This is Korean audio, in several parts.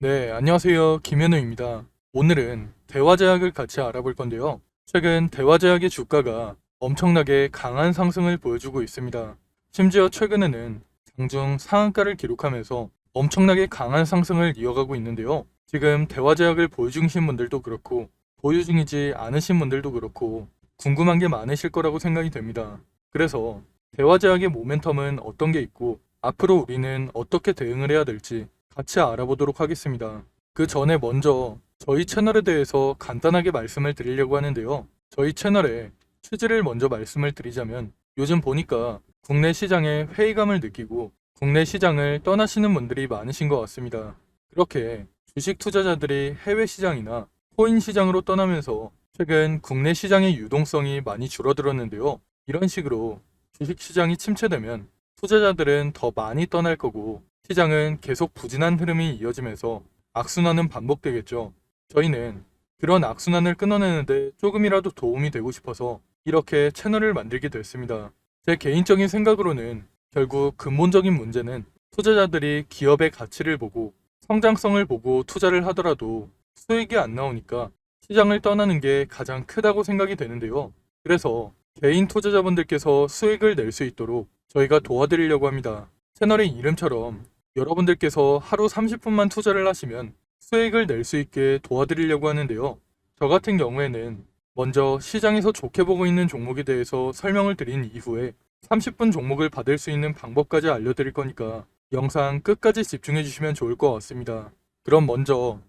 네, 안녕하세요. 김현우입니다. 오늘은 대화제약을 같이 알아볼 건데요. 최근 대화제약의 주가가 엄청나게 강한 상승을 보여주고 있습니다. 심지어 최근에는 장중 상한가를 기록하면서 엄청나게 강한 상승을 이어가고 있는데요. 지금 대화제약을 중이신 분들도 그렇고 보유 중이지 않으신 분들도 그렇고 궁금한 게 많으실 거라고 생각이 됩니다. 그래서 대화제약의 모멘텀은 어떤 게 있고 앞으로 우리는 어떻게 대응을 해야 될지 같이 알아보도록 하겠습니다. 그 전에 먼저 저희 채널에 대해서 간단하게 말씀을 드리려고 하는데요. 저희 채널에 취지를 먼저 말씀을 드리자면 요즘 보니까 국내 시장에 회의감을 느끼고 국내 시장을 떠나시는 분들이 많으신 것 같습니다. 그렇게 주식 투자자들이 해외 시장이나 코인 시장으로 떠나면서 최근 국내 시장의 유동성이 많이 줄어들었는데요. 이런 식으로 주식 시장이 침체되면 투자자들은 더 많이 떠날 거고 시장은 계속 부진한 흐름이 이어지면서 악순환은 반복되겠죠. 저희는 그런 악순환을 끊어내는데 조금이라도 도움이 되고 싶어서 이렇게 채널을 만들게 됐습니다. 제 개인적인 생각으로는 결국 근본적인 문제는 투자자들이 기업의 가치를 보고 성장성을 보고 투자를 하더라도 수익이 안 나오니까 시장을 떠나는 게 가장 크다고 생각이 되는데요. 그래서 개인 투자자분들께서 수익을 낼 수 있도록 저희가 도와드리려고 합니다. 채널의 이름처럼 여러분들께서 하루 30분만 투자를 하시면 수익을 낼 수 있게 도와드리려고 하는데요. 저 같은 경우에는 먼저 시장에서 좋게 보고 있는 종목에 대해서 설명을 드린 이후에 30분 종목을 받을 수 있는 방법까지 알려드릴 거니까 영상 끝까지 집중해 주시면 좋을 것 같습니다. 그럼 먼저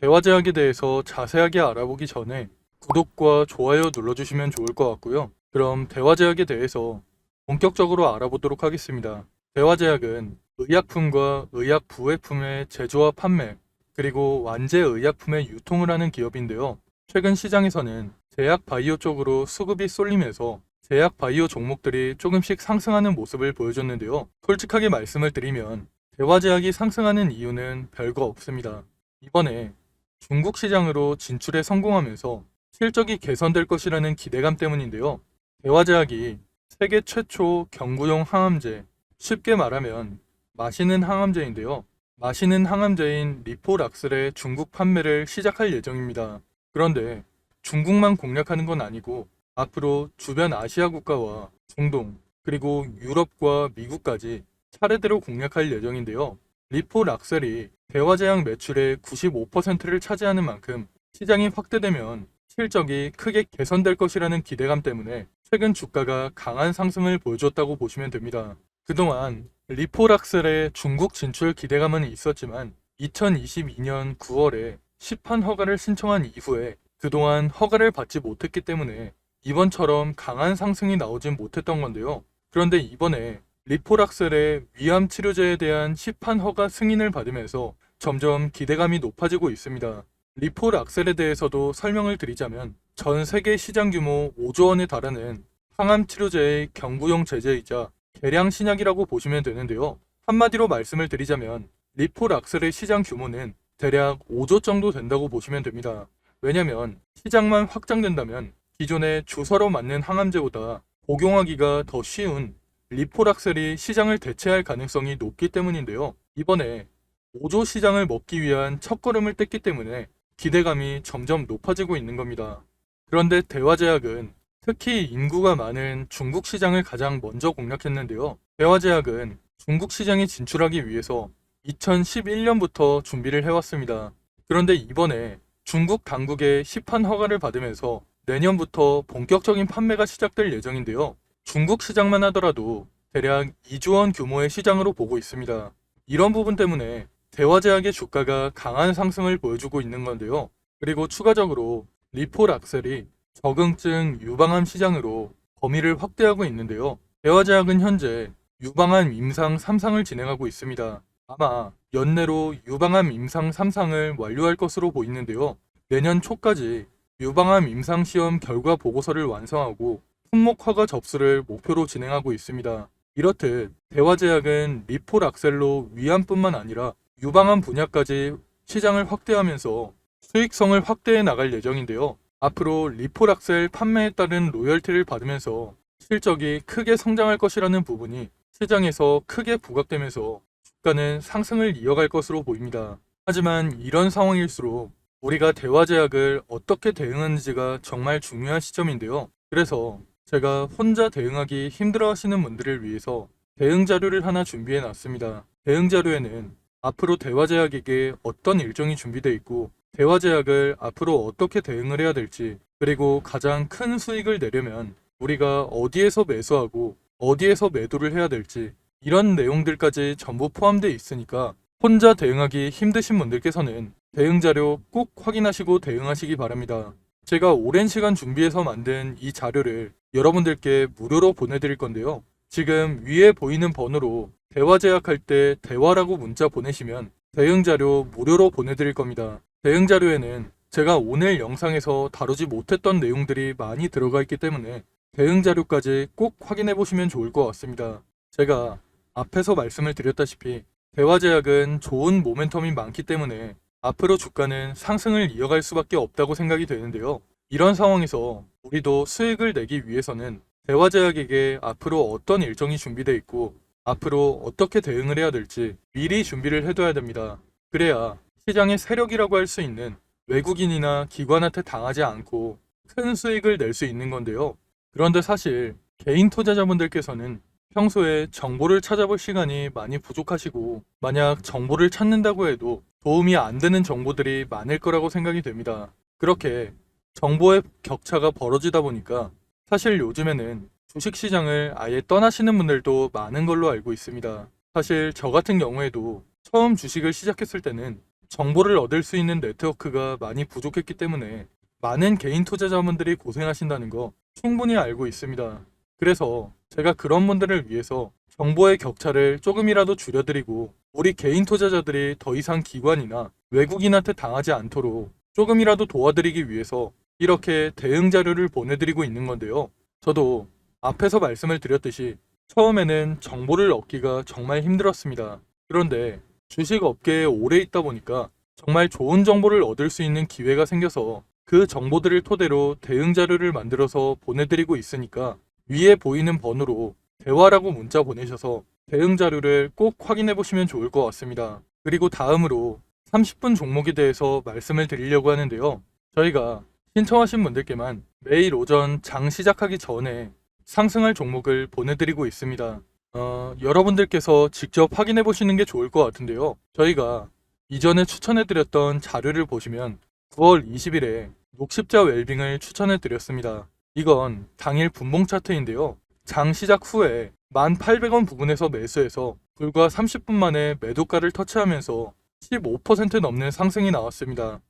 대화제약에 대해서 자세하게 알아보기 전에 구독과 좋아요 눌러주시면 좋을 것 같고요. 그럼 대화제약에 대해서 본격적으로 알아보도록 하겠습니다. 대화제약은 의약품과 의약 부외품의 제조와 판매, 그리고 완제 의약품의 유통을 하는 기업인데요. 최근 시장에서는 제약 바이오 쪽으로 수급이 쏠리면서 제약 바이오 종목들이 조금씩 상승하는 모습을 보여줬는데요. 솔직하게 말씀을 드리면 대화제약이 상승하는 이유는 별거 없습니다. 이번에 중국 시장으로 진출에 성공하면서 실적이 개선될 것이라는 기대감 때문인데요. 대화제약이 세계 최초 경구용 항암제, 쉽게 말하면 마시는 항암제인데요. 마시는 항암제인 리포락슬의 중국 판매를 시작할 예정입니다. 그런데 중국만 공략하는 건 아니고 앞으로 주변 아시아 국가와 중동 그리고 유럽과 미국까지 차례대로 공략할 예정인데요. 리포락셀이 대화제약 매출의 95%를 차지하는 만큼 시장이 확대되면 실적이 크게 개선될 것이라는 기대감 때문에 최근 주가가 강한 상승을 보여줬다고 보시면 됩니다. 그동안 리포락셀의 중국 진출 기대감은 있었지만 2022년 9월에 시판 허가를 신청한 이후에 그동안 허가를 받지 못했기 때문에 이번처럼 강한 상승이 나오진 못했던 건데요. 그런데 이번에 리포락셀의 위암 치료제에 대한 시판 허가 승인을 받으면서 점점 기대감이 높아지고 있습니다. 리포락셀에 대해서도 설명을 드리자면 전 세계 시장 규모 5조 원에 달하는 항암 치료제의 경구용 제제이자 개량 신약이라고 보시면 되는데요. 한마디로 말씀을 드리자면 리포락셀의 시장 규모는 대략 5조 정도 된다고 보시면 됩니다. 왜냐면 시장만 확장된다면 기존의 주사로 맞는 항암제보다 복용하기가 더 쉬운 리포락셀이 시장을 대체할 가능성이 높기 때문인데요. 이번에 5조 시장을 먹기 위한 첫걸음을 뗐기 때문에 기대감이 점점 높아지고 있는 겁니다. 그런데 대화제약은 특히 인구가 많은 중국 시장을 가장 먼저 공략했는데요. 대화제약은 중국 시장에 진출하기 위해서 2011년부터 준비를 해왔습니다. 그런데 이번에 중국 당국의 시판 허가를 받으면서 내년부터 본격적인 판매가 시작될 예정인데요. 중국 시장만 하더라도 대략 2조 원 규모의 시장으로 보고 있습니다. 이런 부분 때문에 대화제약의 주가가 강한 상승을 보여주고 있는 건데요. 그리고 추가적으로 리포락셀이 적응증 유방암 시장으로 범위를 확대하고 있는데요. 대화제약은 현재 유방암 임상 3상을 진행하고 있습니다. 아마 연내로 유방암 임상 3상을 완료할 것으로 보이는데요. 내년 초까지 유방암 임상 시험 결과 보고서를 완성하고 품목 허가 접수를 목표로 진행하고 있습니다. 이렇듯 대화제약은 리포락셀로 위암뿐만 아니라 유방암 분야까지 시장을 확대하면서 수익성을 확대해 나갈 예정인데요. 앞으로 리포락셀 판매에 따른 로열티를 받으면서 실적이 크게 성장할 것이라는 부분이 시장에서 크게 부각되면서 주가는 상승을 이어갈 것으로 보입니다. 하지만 이런 상황일수록 우리가 대화 제약을 어떻게 대응하는지가 정말 중요한 시점인데요. 그래서 제가 혼자 대응하기 힘들어 하시는 분들을 위해서 대응 자료를 하나 준비해 놨습니다. 대응 자료에는 앞으로 대화 제약에게 어떤 일정이 준비되어 있고 대화 제약을 앞으로 어떻게 대응을 해야 될지 그리고 가장 큰 수익을 내려면 우리가 어디에서 매수하고 어디에서 매도를 해야 될지 이런 내용들까지 전부 포함되어 있으니까 혼자 대응하기 힘드신 분들께서는 대응 자료 꼭 확인하시고 대응하시기 바랍니다. 제가 오랜 시간 준비해서 만든 이 자료를 여러분들께 무료로 보내드릴 건데요. 지금 위에 보이는 번호로 대화 제약할 때 대화라고 문자 보내시면 대응 자료 무료로 보내드릴 겁니다. 대응 자료에는 제가 오늘 영상에서 다루지 못했던 내용들이 많이 들어가 있기 때문에 대응 자료까지 꼭 확인해 보시면 좋을 것 같습니다. 제가 앞에서 말씀을 드렸다시피 대화 제약은 좋은 모멘텀이 많기 때문에 앞으로 주가는 상승을 이어갈 수밖에 없다고 생각이 되는데요. 이런 상황에서 우리도 수익을 내기 위해서는 대화 제약에게 앞으로 어떤 일정이 준비되어 있고 앞으로 어떻게 대응을 해야 될지 미리 준비를 해둬야 됩니다. 그래야 시장의 세력이라고 할 수 있는 외국인이나 기관한테 당하지 않고 큰 수익을 낼 수 있는 건데요. 그런데 사실 개인 투자자분들께서는 평소에 정보를 찾아볼 시간이 많이 부족하시고 만약 정보를 찾는다고 해도 도움이 안 되는 정보들이 많을 거라고 생각이 됩니다. 그렇게 정보의 격차가 벌어지다 보니까 사실 요즘에는 주식시장을 아예 떠나시는 분들도 많은 걸로 알고 있습니다. 사실 저 같은 경우에도 처음 주식을 시작했을 때는 정보를 얻을 수 있는 네트워크가 많이 부족했기 때문에 많은 개인 투자자분들이 고생하신다는 거 충분히 알고 있습니다. 그래서 제가 그런 분들을 위해서 정보의 격차를 조금이라도 줄여드리고 우리 개인 투자자들이 더 이상 기관이나 외국인한테 당하지 않도록 조금이라도 도와드리기 위해서 이렇게 대응 자료를 보내드리고 있는 건데요. 저도 앞에서 말씀을 드렸듯이 처음에는 정보를 얻기가 정말 힘들었습니다. 그런데 주식 업계에 오래 있다 보니까 정말 좋은 정보를 얻을 수 있는 기회가 생겨서 그 정보들을 토대로 대응 자료를 만들어서 보내드리고 있으니까 위에 보이는 번호로 대화라고 문자 보내셔서 대응 자료를 꼭 확인해 보시면 좋을 것 같습니다. 그리고 다음으로 30분 종목에 대해서 말씀을 드리려고 하는데요. 저희가 신청하신 분들께만 매일 오전 장 시작하기 전에 상승할 종목을 보내드리고 있습니다. 어, 여러분들께서 직접 확인해 보시는 게 좋을 것 같은데요. 저희가 이전에 추천해 드렸던 자료를 보시면 9월 20일에 녹십자 웰빙을 추천해 드렸습니다. 이건 당일 분봉 차트인데요. 장 시작 후에 1,800원 부근에서 매수해서 불과 30분 만에 매도가를 터치하면서 15% 넘는 상승이 나왔습니다.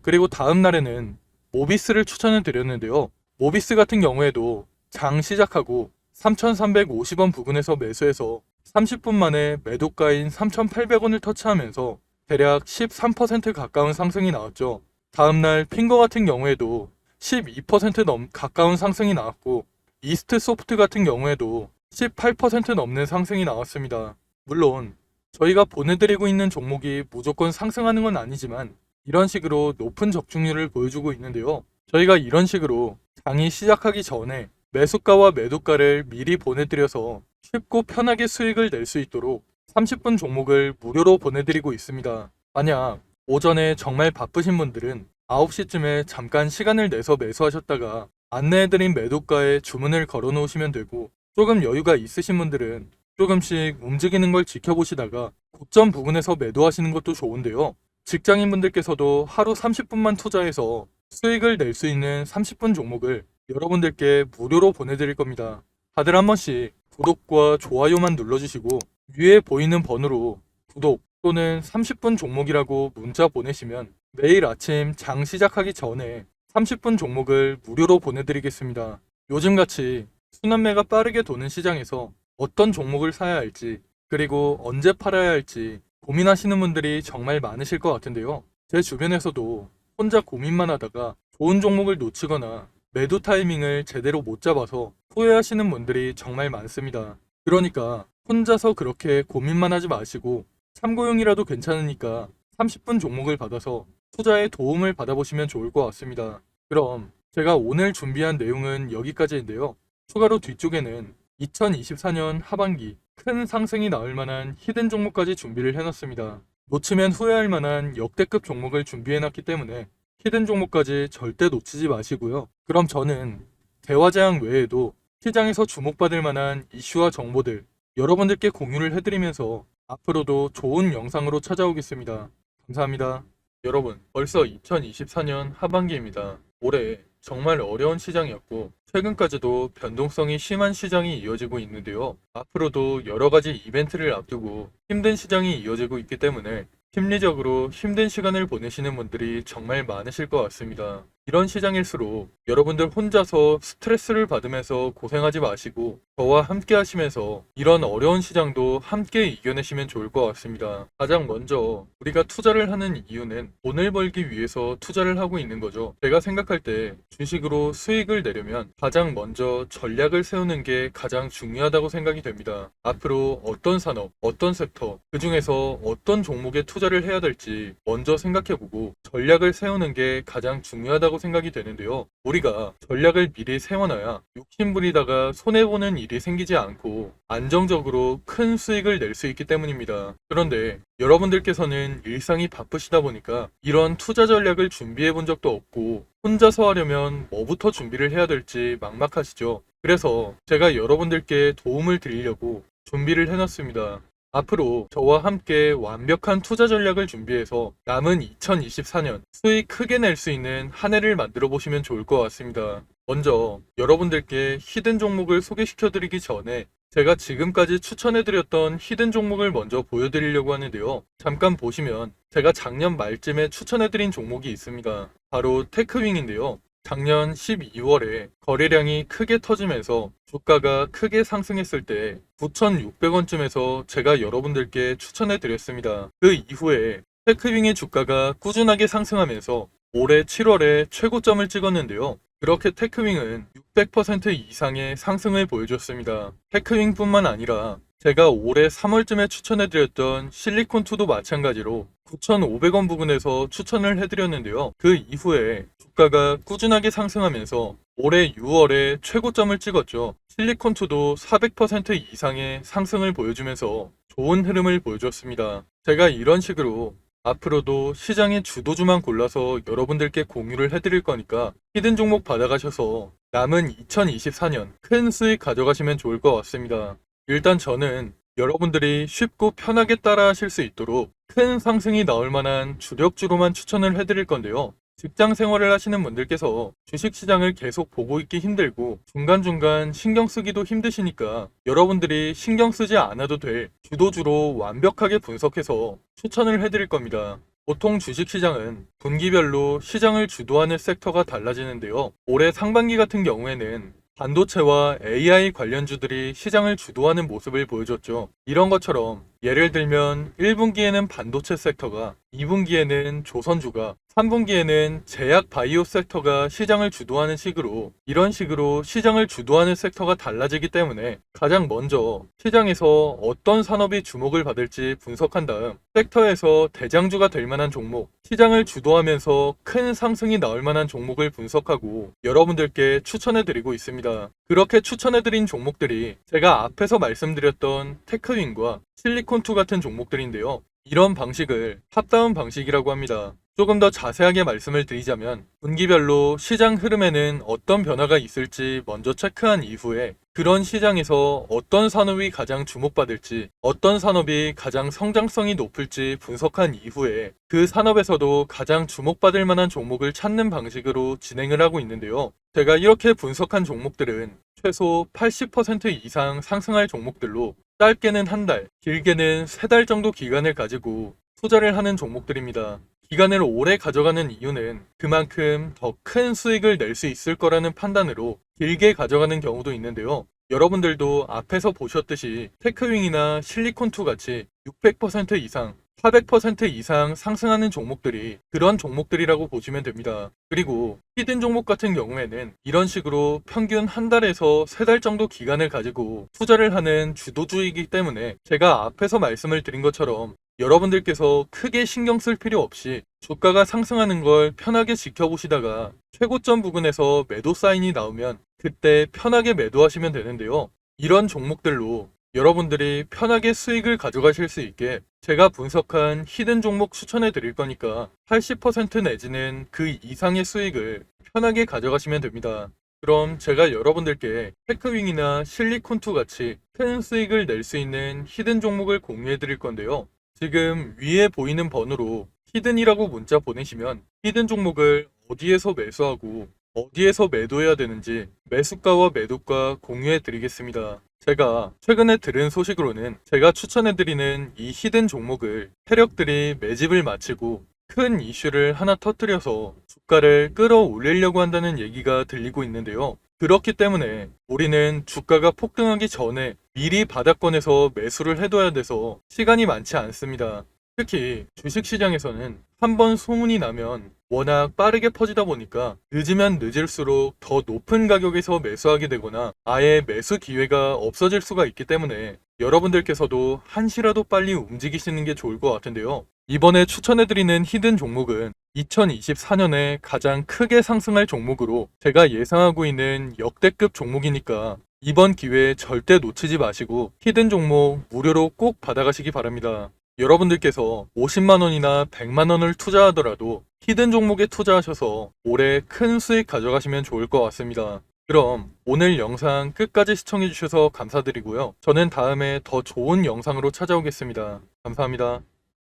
그리고 다음 날에는 모비스를 추천해 드렸는데요. 모비스 같은 경우에도 장 시작하고 3,350원 부근에서 매수해서 30분 만에 매도가인 3,800원을 터치하면서 대략 13% 가까운 상승이 나왔죠. 다음날 핑거 같은 경우에도 12% 넘, 가까운 상승이 나왔고 이스트 소프트 같은 경우에도 18% 넘는 상승이 나왔습니다. 물론 저희가 보내드리고 있는 종목이 무조건 상승하는 건 아니지만 이런 식으로 높은 적중률을 보여주고 있는데요. 저희가 이런 식으로 장이 시작하기 전에 매수가와 매도가를 미리 보내드려서 쉽고 편하게 수익을 낼 수 있도록 30분 종목을 무료로 보내드리고 있습니다. 만약 오전에 정말 바쁘신 분들은 9시쯤에 잠깐 시간을 내서 매수하셨다가 안내해드린 매도가에 주문을 걸어 놓으시면 되고 조금 여유가 있으신 분들은 조금씩 움직이는 걸 지켜보시다가 고점 부근에서 매도하시는 것도 좋은데요. 직장인분들께서도 하루 30분만 투자해서 수익을 낼 수 있는 30분 종목을 여러분들께 무료로 보내드릴 겁니다. 다들 한 번씩 구독과 좋아요만 눌러주시고 위에 보이는 번호로 구독 또는 30분 종목이라고 문자 보내시면 매일 아침 장 시작하기 전에 30분 종목을 무료로 보내드리겠습니다. 요즘같이 순환매가 빠르게 도는 시장에서 어떤 종목을 사야 할지 그리고 언제 팔아야 할지 고민하시는 분들이 정말 많으실 것 같은데요. 제 주변에서도 혼자 고민만 하다가 좋은 종목을 놓치거나 매도 타이밍을 제대로 못 잡아서 후회하시는 분들이 정말 많습니다. 그러니까 혼자서 그렇게 고민만 하지 마시고 참고용이라도 괜찮으니까 30분 종목을 받아서 투자에 도움을 받아보시면 좋을 것 같습니다. 그럼 제가 오늘 준비한 내용은 여기까지인데요. 추가로 뒤쪽에는 2024년 하반기 큰 상승이 나올 만한 히든 종목까지 준비를 해놨습니다. 놓치면 후회할 만한 역대급 종목을 준비해놨기 때문에 히든 종목까지 절대 놓치지 마시고요. 그럼 저는 대화제약 외에도 시장에서 주목받을 만한 이슈와 정보들 여러분들께 공유를 해드리면서 앞으로도 좋은 영상으로 찾아오겠습니다. 감사합니다. 여러분, 벌써 2024년 하반기입니다. 올해 정말 어려운 시장이었고, 최근까지도 변동성이 심한 시장이 이어지고 있는데요. 앞으로도 여러 가지 이벤트를 앞두고 힘든 시장이 이어지고 있기 때문에 심리적으로 힘든 시간을 보내시는 분들이 정말 많으실 것 같습니다. 이런 시장일수록 여러분들 혼자서 스트레스를 받으면서 고생하지 마시고 저와 함께 하시면서 이런 어려운 시장도 함께 이겨내시면 좋을 것 같습니다. 가장 먼저 우리가 투자를 하는 이유는 돈을 벌기 위해서 투자를 하고 있는 거죠. 제가 생각할 때 주식으로 수익을 내려면 가장 먼저 전략을 세우는 게 가장 중요하다고 생각이 됩니다. 앞으로 어떤 산업, 어떤 섹터, 그 중에서 어떤 종목에 투자를 해야 될지 먼저 생각해보고 전략을 세우는 게 가장 중요하다고 생각이 되는데요. 우리가 전략을 미리 세워놔야 욕심부리다가 손해보는 일이 생기지 않고 안정적으로 큰 수익을 낼 수 있기 때문입니다. 그런데 여러분들께서는 일상이 바쁘시다 보니까 이런 투자 전략을 준비해 본 적도 없고 혼자서 하려면 뭐부터 준비를 해야 될지 막막하시죠. 그래서 제가 여러분들께 도움을 드리려고 준비를 해놨습니다. 앞으로 저와 함께 완벽한 투자 전략을 준비해서 남은 2024년 수익 크게 낼 수 있는 한 해를 만들어 보시면 좋을 것 같습니다. 먼저 여러분들께 히든 종목을 소개시켜 드리기 전에 제가 지금까지 추천해 드렸던 히든 종목을 먼저 보여드리려고 하는데요. 잠깐 보시면 제가 작년 말쯤에 추천해 드린 종목이 있습니다. 바로 테크윙인데요. 작년 12월에 거래량이 크게 터지면서 주가가 크게 상승했을 때 9,600원쯤에서 제가 여러분들께 추천해 드렸습니다. 그 이후에 테크윙의 주가가 꾸준하게 상승하면서 올해 7월에 최고점을 찍었는데요. 그렇게 테크윙은 600% 이상의 상승을 보여줬습니다. 테크윙뿐만 아니라 제가 올해 3월쯤에 추천해드렸던 실리콘2도 마찬가지로 9,500원 부근에서 추천을 해드렸는데요. 그 이후에 주가가 꾸준하게 상승하면서 올해 6월에 최고점을 찍었죠. 실리콘2도 400% 이상의 상승을 보여주면서 좋은 흐름을 보여줬습니다. 제가 이런 식으로 앞으로도 시장의 주도주만 골라서 여러분들께 공유를 해드릴 거니까 히든 종목 받아가셔서 남은 2024년 큰 수익 가져가시면 좋을 것 같습니다. 일단 저는 여러분들이 쉽고 편하게 따라 하실 수 있도록 큰 상승이 나올 만한 주력주로만 추천을 해드릴 건데요. 직장 생활을 하시는 분들께서 주식 시장을 계속 보고 있기 힘들고 중간중간 신경 쓰기도 힘드시니까 여러분들이 신경 쓰지 않아도 될 주도주로 완벽하게 분석해서 추천을 해드릴 겁니다. 보통 주식 시장은 분기별로 시장을 주도하는 섹터가 달라지는데요. 올해 상반기 같은 경우에는 반도체와 AI 관련주들이 시장을 주도하는 모습을 보여줬죠. 이런 것처럼 예를 들면 1분기에는 반도체 섹터가, 2분기에는 조선주가, 3분기에는 제약 바이오 섹터가 시장을 주도하는 식으로 이런 식으로 시장을 주도하는 섹터가 달라지기 때문에 가장 먼저 시장에서 어떤 산업이 주목을 받을지 분석한 다음 섹터에서 대장주가 될 만한 종목, 시장을 주도하면서 큰 상승이 나올 만한 종목을 분석하고 여러분들께 추천해 드리고 있습니다. 그렇게 추천해 드린 종목들이 제가 앞에서 말씀드렸던 테크윈과 실리콘2 같은 종목들인데요. 이런 방식을 탑다운 방식이라고 합니다. 조금 더 자세하게 말씀을 드리자면 분기별로 시장 흐름에는 어떤 변화가 있을지 먼저 체크한 이후에 그런 시장에서 어떤 산업이 가장 주목받을지 어떤 산업이 가장 성장성이 높을지 분석한 이후에 그 산업에서도 가장 주목받을 만한 종목을 찾는 방식으로 진행을 하고 있는데요. 제가 이렇게 분석한 종목들은 최소 80% 이상 상승할 종목들로 짧게는 한 달, 길게는 세 달 정도 기간을 가지고 투자를 하는 종목들입니다. 기간을 오래 가져가는 이유는 그만큼 더 큰 수익을 낼 수 있을 거라는 판단으로 길게 가져가는 경우도 있는데요. 여러분들도 앞에서 보셨듯이 테크윙이나 실리콘2 같이 600% 이상, 400% 이상 상승하는 종목들이 그런 종목들이라고 보시면 됩니다. 그리고 히든 종목 같은 경우에는 이런 식으로 평균 한 달에서 세 달 정도 기간을 가지고 투자를 하는 주도주이기 때문에 제가 앞에서 말씀을 드린 것처럼 여러분들께서 크게 신경 쓸 필요 없이 주가가 상승하는 걸 편하게 지켜보시다가 최고점 부근에서 매도 사인이 나오면 그때 편하게 매도하시면 되는데요. 이런 종목들로 여러분들이 편하게 수익을 가져가실 수 있게 제가 분석한 히든 종목 추천해 드릴 거니까 80% 내지는 그 이상의 수익을 편하게 가져가시면 됩니다. 그럼 제가 여러분들께 테크윙이나 실리콘2 같이 큰 수익을 낼 수 있는 히든 종목을 공유해 드릴 건데요. 지금 위에 보이는 번호로 히든이라고 문자 보내시면 히든 종목을 어디에서 매수하고 어디에서 매도해야 되는지 매수가와 매도가 공유해 드리겠습니다. 제가 최근에 들은 소식으로는 제가 추천해 드리는 이 히든 종목을 세력들이 매집을 마치고 큰 이슈를 하나 터뜨려서 주가를 끌어올리려고 한다는 얘기가 들리고 있는데요. 그렇기 때문에 우리는 주가가 폭등하기 전에 미리 바닥권에서 매수를 해둬야 돼서 시간이 많지 않습니다. 특히 주식시장에서는 한번 소문이 나면 워낙 빠르게 퍼지다 보니까 늦으면 늦을수록 더 높은 가격에서 매수하게 되거나 아예 매수 기회가 없어질 수가 있기 때문에 여러분들께서도 한시라도 빨리 움직이시는 게 좋을 것 같은데요. 이번에 추천해드리는 히든 종목은 2024년에 가장 크게 상승할 종목으로 제가 예상하고 있는 역대급 종목이니까 이번 기회에 절대 놓치지 마시고 히든 종목 무료로 꼭 받아가시기 바랍니다. 여러분들께서 50만원이나 100만원을 투자하더라도 히든 종목에 투자하셔서 올해 큰 수익 가져가시면 좋을 것 같습니다. 그럼 오늘 영상 끝까지 시청해주셔서 감사드리고요. 저는 다음에 더 좋은 영상으로 찾아오겠습니다. 감사합니다.